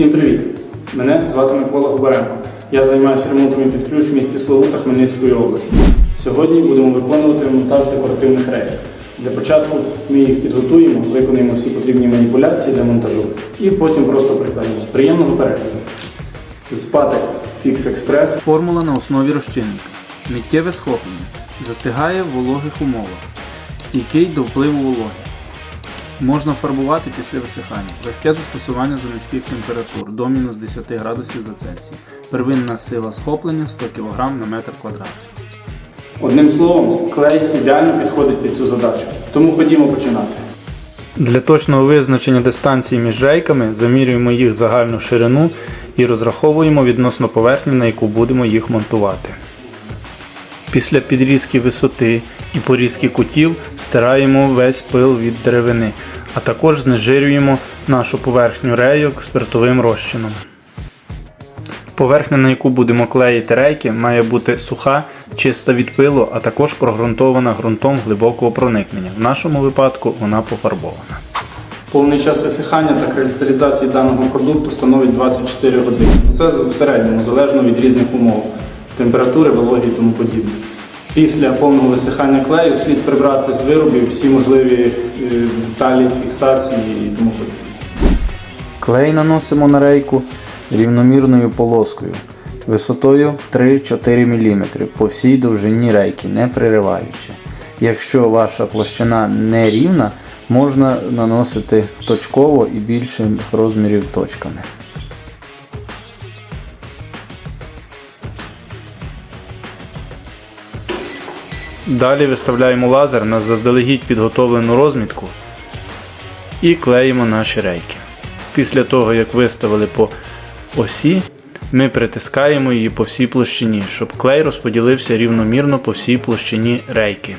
Всім привіт! Мене звати Микола Губаренко. Я займаюся ремонтом і під ключ в місті Славута Хмельницької області. Сьогодні будемо виконувати монтаж декоративних рейок. Для початку ми їх підготуємо, виконаємо всі потрібні маніпуляції для монтажу і потім просто приклеїмо. Приємного перегляду! З Patex Fix Express Формула на основі розчинника. Миттєве схоплення. Застигає в вологих умовах. Стійкий до впливу вологи. Можна фарбувати після висихання. Легке застосування за низьких температур до мінус 10 градусів за Цельсій. Первинна сила схоплення 100 кг на метр квадратний. Одним словом, клей ідеально підходить під цю задачу. Тому ходімо починати. Для точного визначення дистанції між рейками замірюємо їх загальну ширину і розраховуємо відносно поверхні, на яку будемо їх монтувати. Після підрізки висоти і порізки кутів стираємо весь пил від деревини, а також знежирюємо нашу поверхню рейок спиртовим розчином. Поверхня, на яку будемо клеїти рейки, має бути суха, чиста від пилу, а також прогрунтована ґрунтом глибокого проникнення. В нашому випадку вона пофарбована. Повний час висихання та кристалізації даного продукту становить 24 години. Це в середньому, залежно від різних умов, температури, вологи і тому подібне. Після повного висихання клею слід прибрати з виробів всі можливі е, деталі, фіксації і тому подібне. Клей наносимо на рейку рівномірною полоскою висотою 3-4 мм по всій довжині рейки, не пририваючи. Якщо ваша площина не рівна, можна наносити точково і більших розмірів точками. Далі виставляємо лазер на заздалегідь підготовлену розмітку і клеїмо наші рейки. Після того, як виставили по осі, ми притискаємо її по всій площині, щоб клей розподілився рівномірно по всій площині рейки.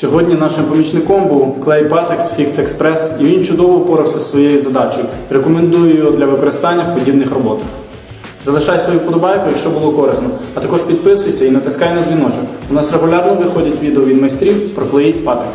Сьогодні нашим помічником був клей Патекс Fix Express і він чудово впорався з своєю задачею. Рекомендую його для використання в подібних роботах. Залишай свою подобайку, якщо було корисно, а також підписуйся і натискай на дзвіночок. У нас регулярно виходять відео від майстрів про клей Patex.